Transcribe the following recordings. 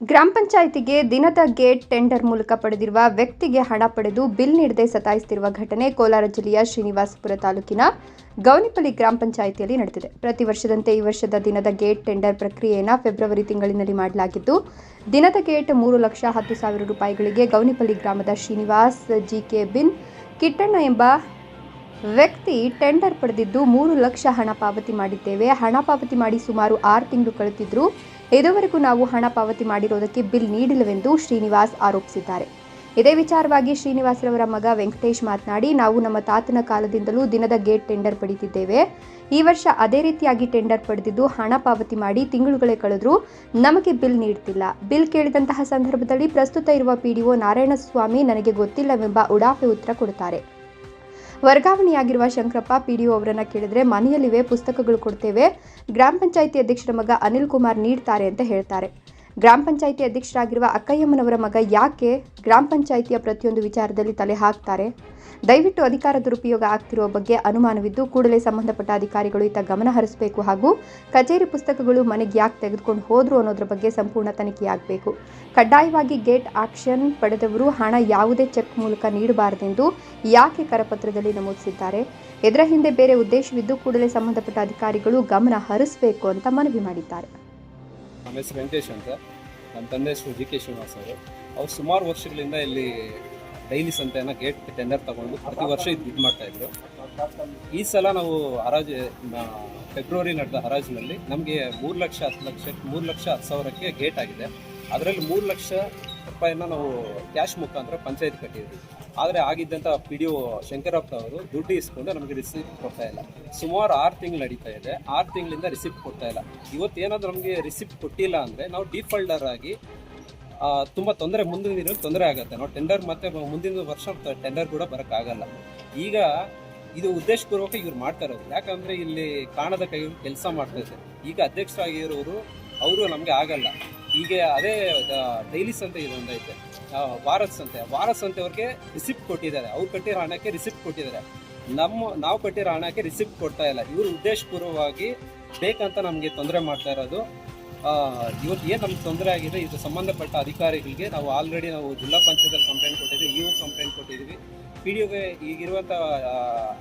ಗ್ರಾಮ ಪಂಚಾಯಿತಿಗೆ ದಿನದ ಗೇಟ್ ಟೆಂಡರ್ ಮೂಲಕ ಪಡೆದಿರುವ ವ್ಯಕ್ತಿಗೆ ಹಣ ಪಡೆದು ಬಿಲ್ ನೀಡದೆ ಸತಾಯಿಸುತ್ತಿರುವ ಘಟನೆ ಕೋಲಾರ ಜಿಲ್ಲೆಯ ಶ್ರೀನಿವಾಸಪುರ ತಾಲೂಕಿನ ಗೌನಿಪಲ್ಲಿ ಗ್ರಾಮ ಪಂಚಾಯಿತಿಯಲ್ಲಿ ನಡೆದಿದೆ. ಪ್ರತಿ ವರ್ಷದಂತೆ ಈ ವರ್ಷದ ದಿನದ ಗೇಟ್ ಟೆಂಡರ್ ಪ್ರಕ್ರಿಯೆಯನ್ನು ಫೆಬ್ರವರಿ ತಿಂಗಳಿನಲ್ಲಿ ಮಾಡಲಾಗಿದ್ದು, ದಿನದ ಗೇಟ್ ಮೂರು ಲಕ್ಷ ಹತ್ತು ಸಾವಿರ ರೂಪಾಯಿಗಳಿಗೆ ಗೌನಿಪಲ್ಲಿ ಗ್ರಾಮದ ಶ್ರೀನಿವಾಸ್ ಜಿಕೆ ಬಿನ್ ಕಿಟ್ಟಣ್ಣ ಎಂಬ ವ್ಯಕ್ತಿ ಟೆಂಡರ್ ಪಡೆದಿದ್ದು, ಮೂರು ಲಕ್ಷ ಹಣ ಪಾವತಿ ಮಾಡಿದ್ದೇವೆ. ಹಣ ಪಾವತಿ ಮಾಡಿ ಸುಮಾರು ಆರು ತಿಂಗಳು ಕಳೆದಿದ್ರು ಇದುವರೆಗೂ ನಾವು ಹಣ ಪಾವತಿ ಮಾಡಿರುವುದಕ್ಕೆ ಬಿಲ್ ನೀಡಿಲ್ಲವೆಂದು ಶ್ರೀನಿವಾಸ್ ಆರೋಪಿಸಿದ್ದಾರೆ. ಇದೇ ವಿಚಾರವಾಗಿ ಶ್ರೀನಿವಾಸರವರ ಮಗ ವೆಂಕಟೇಶ್ ಮಾತನಾಡಿ, ನಾವು ನಮ್ಮ ತಾತನ ಕಾಲದಿಂದಲೂ ದಿನದ ಗೇಟ್ ಟೆಂಡರ್ ಪಡೆದಿದ್ದೇವೆ. ಈ ವರ್ಷ ಅದೇ ರೀತಿಯಾಗಿ ಟೆಂಡರ್ ಪಡೆದಿದ್ದು ಹಣ ಪಾವತಿ ಮಾಡಿ ತಿಂಗಳುಗಳೇ ಕಳೆದರೂ ನಮಗೆ ಬಿಲ್ ನೀಡ್ತಿಲ್ಲ. ಬಿಲ್ ಕೇಳಿದಂತಹ ಸಂದರ್ಭದಲ್ಲಿ ಪ್ರಸ್ತುತ ಇರುವ ಪಿಡಿಒ ನಾರಾಯಣಸ್ವಾಮಿ ನನಗೆ ಗೊತ್ತಿಲ್ಲವೆಂಬ ಉಡಾಫೆ ಉತ್ತರ ಕೊಡುತ್ತಾರೆ. ವರ್ಗಾವಣೆಯಾಗಿರುವ ಶಂಕರಪ್ಪ ಪಿಡಿಒ ಅವರನ್ನ ಕೇಳಿದ್ರೆ, ಮನೆಯಲ್ಲಿವೆ, ಪುಸ್ತಕಗಳು ಕೊಡ್ತೇವೆ, ಗ್ರಾಮ ಪಂಚಾಯಿತಿ ಅಧ್ಯಕ್ಷರ ಮಗ ಅನಿಲ್ ಕುಮಾರ್ ನೀಡ್ತಾರೆ ಅಂತ ಹೇಳ್ತಾರೆ. ಗ್ರಾಮ ಪಂಚಾಯಿತಿ ಅಧ್ಯಕ್ಷರಾಗಿರುವ ಅಕ್ಕಯ್ಯಮ್ಮನವರ ಮಗ ಯಾಕೆ ಗ್ರಾಮ ಪಂಚಾಯಿತಿಯ ಪ್ರತಿಯೊಂದು ವಿಚಾರದಲ್ಲಿ ತಲೆ ಹಾಕ್ತಾರೆ? ದಯವಿಟ್ಟು ಅಧಿಕಾರ ದುರುಪಯೋಗ ಆಗ್ತಿರುವ ಬಗ್ಗೆ ಅನುಮಾನವಿದ್ದು ಕೂಡಲೇ ಸಂಬಂಧಪಟ್ಟ ಅಧಿಕಾರಿಗಳು ಇತ್ತ ಗಮನ ಹರಿಸಬೇಕು ಹಾಗೂ ಕಚೇರಿ ಪುಸ್ತಕಗಳು ಮನೆಗೆ ಯಾಕೆ ತೆಗೆದುಕೊಂಡು ಹೋದ್ರು ಅನ್ನೋದ್ರ ಬಗ್ಗೆ ಸಂಪೂರ್ಣ ತನಿಖೆಯಾಗಬೇಕು ಕಡ್ಡಾಯವಾಗಿ ಗೇಟ್ ಆಕ್ಷನ್ ಪಡೆದವರು ಹಣ ಯಾವುದೇ ಚೆಕ್ ಮೂಲಕ ನೀಡಬಾರದೆಂದು ಯಾಕೆ ಕರಪತ್ರದಲ್ಲಿ ನಮೂದಿಸಿದ್ದಾರೆ? ಇದರ ಹಿಂದೆ ಬೇರೆ ಉದ್ದೇಶವಿದ್ದು ಕೂಡಲೇ ಸಂಬಂಧಪಟ್ಟ ಅಧಿಕಾರಿಗಳು ಗಮನ ಹರಿಸಬೇಕು ಅಂತ ಮನವಿ ಮಾಡಿದ್ದಾರೆ. ನಮ್ಮ ಹೆಸರು ವೆಂಕಟೇಶ್ ಅಂತ. ನಮ್ಮ ತಂದೆ ಹೆಸರು ಜಿ ಕೆ ಶ್ರೀನಿವಾಸ್ ಅವರು. ಅವ್ರು ಸುಮಾರು ವರ್ಷಗಳಿಂದ ಇಲ್ಲಿ ಡೈಲಿ ಸಂತೆಯನ್ನು ಗೇಟ್ ಟೆಂಡರ್ ತಗೊಂಡು ಪ್ರತಿ ವರ್ಷ ಇದು ಇದು ಮಾಡ್ತಾ ಇದ್ರು. ಈ ಸಲ ನಾವು ಹರಾಜು ಫೆಬ್ರವರಿ ನಡೆದ ಹರಾಜಿನಲ್ಲಿ ನಮಗೆ ಮೂರು ಲಕ್ಷ ಹತ್ತು ಲಕ್ಷ, ಮೂರು ಲಕ್ಷ ಹತ್ತು ಸಾವಿರಕ್ಕೆ ಗೇಟ್ ಆಗಿದೆ. ಅದರಲ್ಲಿ ಮೂರು ಲಕ್ಷ ರೂಪಾಯಿನ ನಾವು ಕ್ಯಾಶ್ ಮುಖಾಂತರ ಪಂಚಾಯತ್ ಕಟ್ಟಿದ್ವಿ. ಆದರೆ ಆಗಿದ್ದಂಥ ಪಿ ಡಿ ಒ ಶಂಕರಪ್ಪ ಅವರು ದುಡ್ಡು ಇಸ್ಕೊಂಡು ನಮಗೆ ರಿಸೀಪ್ಟ್ ಕೊಡ್ತಾ ಇಲ್ಲ. ಸುಮಾರು ಆರು ತಿಂಗಳು ನಡೀತಾ ಇದೆ. ಆರು ತಿಂಗಳಿಂದ ರಿಸಿಪ್ಟ್ ಕೊಡ್ತಾ ಇಲ್ಲ. ಇವತ್ತು ಏನಾದರೂ ನಮಗೆ ರಿಸಿಪ್ಟ್ ಕೊಟ್ಟಿಲ್ಲ ಅಂದರೆ ನಾವು ಡಿಫಾಲ್ಟರ್ ಆಗಿ ತುಂಬ ತೊಂದರೆ ಮುಂದಿನ ದಿನ ತೊಂದರೆ ಆಗುತ್ತೆ. ನಾವು ಟೆಂಡರ್ ಮತ್ತೆ ಮುಂದಿನ ವರ್ಷ ಟೆಂಡರ್ ಕೂಡ ಬರೋಕ್ಕಾಗಲ್ಲ. ಈಗ ಇದು ಉದ್ದೇಶಪೂರ್ವಕ ಇವ್ರು ಮಾಡ್ತಾ ಇರೋದು. ಯಾಕಂದರೆ ಇಲ್ಲಿ ಕಾಣದ ಕೈ ಕೆಲಸ ಮಾಡ್ತಾ ಇದ್ದಾರೆ. ಈಗ ಅಧ್ಯಕ್ಷರಾಗಿರೋರು, ಅವರು ನಮಗೆ ಆಗಲ್ಲ. ಈಗ ಅದೇ ಡೈಲಿಸ್ ಅಂತ ಇದೊಂದು ಐತೆ ವಾರಸ್ ಸಂತೆ. ವಾರಸ್ ಸಂತೆ ಅವ್ರಿಗೆ ರಿಸಿಪ್ಟ್ ಕೊಟ್ಟಿದ್ದಾರೆ. ಅವ್ರು ಕಟ್ಟಿರೋ ಹಣಕ್ಕೆ ರಿಸಿಪ್ಟ್ ಕೊಟ್ಟಿದ್ದಾರೆ. ನಮ್ಮ, ನಾವು ಕಟ್ಟಿರೋ ಹಣಕ್ಕೆ ರಿಸಿಪ್ಟ್ ಕೊಡ್ತಾ ಇಲ್ಲ. ಇವರು ಉದ್ದೇಶಪೂರ್ವವಾಗಿ ಬೇಕಂತ ನಮಗೆ ತೊಂದರೆ ಮಾಡ್ತಾ ಇರೋದು. ಇವತ್ತು ಏನು ನಮ್ಗೆ ತೊಂದರೆ ಆಗಿದೆ, ಇದು ಸಂಬಂಧಪಟ್ಟ ಅಧಿಕಾರಿಗಳಿಗೆ ನಾವು ಆಲ್ರೆಡಿ ನಾವು ಜಿಲ್ಲಾ ಪಂಚಾಯತಲ್ಲಿ ಕಂಪ್ಲೇಂಟ್ ಕೊಟ್ಟಿದ್ವಿ ಇವು ಕಂಪ್ಲೇಂಟ್ ಕೊಟ್ಟಿದ್ವಿ. ಪಿ ಡಿ ಒಗೆ ಈಗಿರುವಂಥ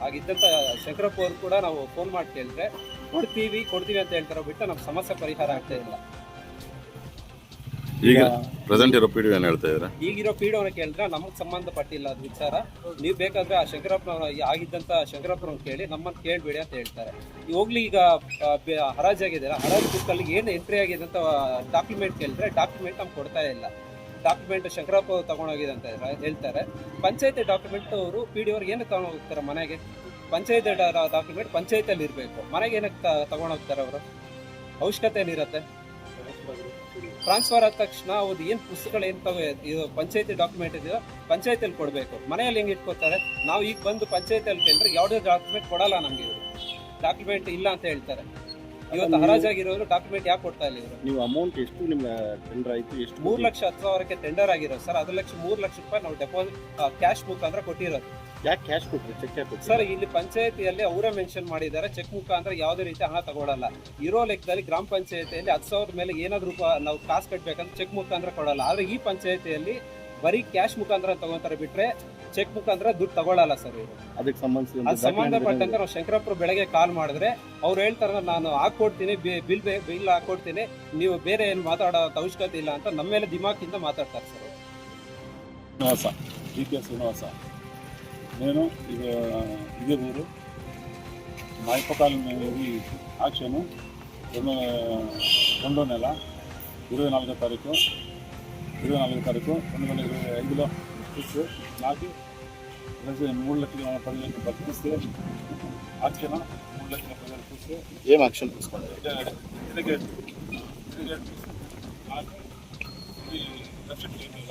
ಆಗಿದ್ದಂಥ ಶಂಕರಪ್ಪ ಅವರು ಕೂಡ ನಾವು ಫೋನ್ ಮಾಡಿ ಕೇಳಿದ್ರೆ, ಕೊಡ್ತೀವಿ ಕೊಡ್ತೀವಿ ಅಂತ ಹೇಳ್ತಾರೋ ಬಿಟ್ಟು ನಮ್ಮ ಸಮಸ್ಯೆ ಪರಿಹಾರ ಆಗ್ತಾ ಇಲ್ಲ. ಈಗ ಪ್ರೆಸೆಂಟ್ ಇರೋ ಪಿ ಡಿ ಏನು ಹೇಳ್ತಾ ಇದ್ದಾರೆ? ಈಗಿರೋ ಪಿ ಡಿ ಕೇಳಿದ್ರೆ ನಮಗೆ ಸಂಬಂಧಪಟ್ಟಿಲ್ಲ ಅದು ವಿಚಾರ. ನೀವು ಬೇಕಾದ್ರೆ ಆ ಶಂಕರಪ್ಪನ ಆಗಿದ್ದಂಥ ಶಂಕರಪ್ಪನ ಕೇಳಿ ನಮ್ಮನ್ನು ಕೇಳಬೇಡಿ ಅಂತ ಹೇಳ್ತಾರೆ. ಈ ಹೋಗ್ಲಿ ಈಗ ಹರಾಜಾಗಿದ್ದಾರೆ ಹರಾಜು ಬುಕ್ಕಲ್ಲಿ ಏನು ಎಂಟ್ರಿ ಆಗಿದೆ ಅಂತ ಡಾಕ್ಯುಮೆಂಟ್ ಕೇಳಿದ್ರೆ ಡಾಕ್ಯುಮೆಂಟ್ ನಮ್ಗೆ ಕೊಡ್ತಾ ಇಲ್ಲ. ಡಾಕ್ಯುಮೆಂಟ್ ಶಂಕರಪ್ಪ ತಗೊಂಡೋಗಿದೆ ಅಂತ ಹೇಳ್ತಾರೆ- ಪಂಚಾಯಿತಿ ಡಾಕ್ಯುಮೆಂಟ್ ಅವರು ಪಿ ಡಿ ಅವ್ರಿಗೆ ಏನಕ್ಕೆ ತಗೊಂಡು ಹೋಗ್ತಾರೆ ಮನೆಗೆ? ಪಂಚಾಯತಿ ಡಾಕ್ಯುಮೆಂಟ್ ಪಂಚಾಯತಲ್ಲಿ ಇರಬೇಕು. ಮನೆಗೆ ಏನಕ್ಕೆ ತಗೊಂಡೋಗ್ತಾರೆ ಅವರು? ಅವಶ್ಯಕತೆ ಏನಿರುತ್ತೆ? ಟ್ರಾನ್ಸ್ಫರ್ ಆದ ತಕ್ಷಣ ಅವ್ರು ಏನು ಪುಸ್ತಕಗಳು ಏನು ತಗೋ ಇದು ಪಂಚಾಯತಿ ಡಾಕ್ಯುಮೆಂಟ್ ಇದೆಯೋ ಪಂಚಾಯತಿಯಲ್ಲಿ ಕೊಡಬೇಕು. ಮನೆಯಲ್ಲಿ ಹೆಂಗೆ ಇಟ್ಕೋತಾರೆ? ನಾವು ಈಗ ಬಂದು ಪಂಚಾಯತಿಯಲ್ಲಿ ಕೇಳಿದ್ರೆ ಯಾವುದೇ ಡಾಕ್ಯುಮೆಂಟ್ ಕೊಡಲ್ಲ ನಮಗೆ ಇವರು. ಡಾಕ್ಯುಮೆಂಟ್ ಇಲ್ಲ ಅಂತ ಹೇಳ್ತಾರೆ. ಇವತ್ತು ಹರಾಜಾಗಿರೋರು ಡಾಕ್ಯುಮೆಂಟ್ ಯಾಕೆ ಕೊಡ್ತಾ ಇಲ್ಲ ಇವರು? ನೀವು ಅಮೌಂಟ್ ಎಷ್ಟು ನಿಮ್ಮ ಟೆಂಡರ್ ಆಯಿತು ಎಷ್ಟು ಮೂರು ಲಕ್ಷ ಹತ್ತು ಸಾವಿರಕ್ಕೆ ಟೆಂಡರ್ ಆಗಿರೋದು. ಸರ್ ಅದ್ರ ಲಕ್ಷ ಮೂರು ಲಕ್ಷ ರೂಪಾಯಿ ನಾವು ಡೆಪಾಸಿಟ್ ಕ್ಯಾಶ್ ಮುಖಾಂತರ ಕೊಟ್ಟಿರೋದು. ಯಾಕೆ ಕ್ಯಾಶ್ ಕೊಟ್ಟರು ಚೆಕ್ ಯಾಕೆ ಸರ್ ಇಲ್ಲಿ ಪಂಚಾಯತಿಯಲ್ಲಿ ಅವರೇ ಮೆನ್ಷನ್ ಮಾಡಿದ್ದಾರೆ. ಚೆಕ್ ಮುಖಾಂತರ ಯಾವುದೇ ರೀತಿ ಹಣ ತಗೊಳ್ಳಲ್ಲ ಇರೋ ಲೆಕ್ಕದಲ್ಲಿ ಗ್ರಾಮ ಪಂಚಾಯತಿಯಲ್ಲಿ ಹತ್ತು ಸಾವಿರದ ಮೇಲೆ ಏನಾದರೂ ನಾವು ಕಾಸು ಕಟ್ಬೇಕಂದ್ರೆ ಚೆಕ್ ಮುಖಾಂತರ ಕೊಡಲ್ಲ. ಆದ್ರೆ ಈ ಪಂಚಾಯತಿಯಲ್ಲಿ ಬರೀ ಕ್ಯಾಶ್ ಮುಖಾಂತರ ತಗೊಂತಾರೆ ಬಿಟ್ರೆ ಚೆಕ್ ಮುಖಾಂತರ ದುಡ್ಡು ತಗೊಳ್ಳಲ್ಲ ಸರ್ ಇವರು. ಅದಕ್ಕೆ ಸಂಬಂಧಿಸಿದ ಅದು ಸಂಬಂಧಪಟ್ಟಂತೆ ನಾವು ಶಂಕರಪ್ಪರು ಬೆಳಗ್ಗೆ ಕಾಲ್ ಮಾಡಿದ್ರೆ ಅವ್ರು ಹೇಳ್ತಾರ ನಾನು ಹಾಕೊಡ್ತೀನಿ ಬಿಲ್ ಬಿಲ್ ಹಾಕೊಡ್ತೀನಿ. ನೀವು ಬೇರೆ ಏನು ಮಾತಾಡೋ ಅವಶ್ಯಕತೆ ಇಲ್ಲ ಅಂತ ನಮ್ಮ ಮೇಲೆ ದಿಮಾಕಿಂದ ಮಾತಾಡ್ತಾರೆ sir Srinivasa D K Srinivasa. నేను ఇది ఇదే ఊరు. మా ఇప్పకాలం ఇది యాక్షను రెండు రెండో నెల ఇరవై నాలుగో తారీఖు ఇరవై నాలుగో తారీఖు రెండు వేల ఇరవై ఐదులో ఇస్తే నాకు మూడు లక్షల పది లక్షలు బతికిస్తే యాక్షన్ మూడు లక్షల పది లక్షలు ఇస్తే ఏం యాక్షన్ తీసుకోండి? నాకు లక్ష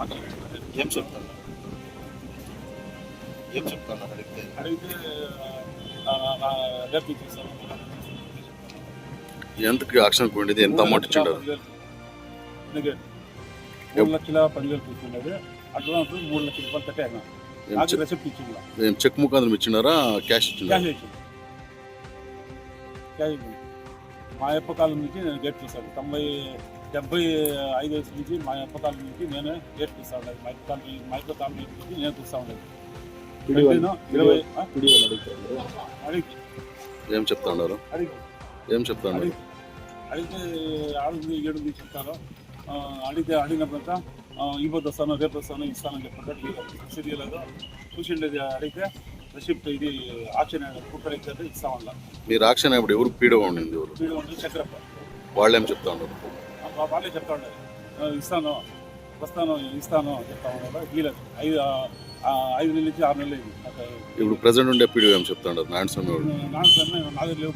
అంటే ఏం చెప్తాను ఏం చెప్తాను అడిగితే అడిగితే రేపు ఇచ్చేస్తాను యాక్షన్ కొండిది ఎంత అమౌంట్ ఇచ్చిండారు? మూడు లక్షల పదివేలు తీసుకున్నాడు. అడ్వాన్స్ మూడు లక్షల రూపాయలు కట్టే నాకు రెసిప్ట్ ఇచ్చిందా చెక్ ముఖ అందులో ఇచ్చినారా క్యాష్ ఇచ్చిందా క్యాష్ మా యొక్క కాలం నుంచి నేను గేట్ చూసాను తొంభై డెబ్బై ఐదు వయసు నుంచి మా కాలం నుంచి నేనే చూస్తా ఉండేది మా యొక్క కాలం మా యొక్క కాలం నుంచి నేను చూస్తా ఉండేది ఇరవై? అడిగి. ఏం చెప్తా ఉన్నారు? అడిగి. ఏం చెప్తా ఉన్నారు? అడిగి. అడిగితే ఆడుంది ఏడుంది చెప్తారు. అడిగితే అడిగినప్పుడంతా ఇవ్వద్దు వస్తాను రేపు వస్తాను ఇస్తానని చెప్పండి సీరియలేదు చూసిండేది అడిగితే రిసిప్ట్ ఇది ఆక్షన్ కుక్కర్ అయితే ఇస్తామల్లా మీరు ఆక్షన్ ఇప్పుడు ఎవరు? పీడో ఉండింది ఎవరు? వీడు ఉండి చక్రప్ప. వాళ్ళు ఏం చెప్తా ఉన్నారు? వాళ్ళే చెప్తా ఉండేది ఇస్తాను వస్తాను ఇస్తాను చెప్తా ఉన్నారు వీలేదు. ఐదు ఐదు నెలల నుంచి ఆరు నెలలు ఇప్పుడు ప్రజెంట్ ఉండే పీడియో ఏం చెప్తా ఉన్నారు నారాయణ స్వామి వాళ్ళు నాకు నాకు లేవు.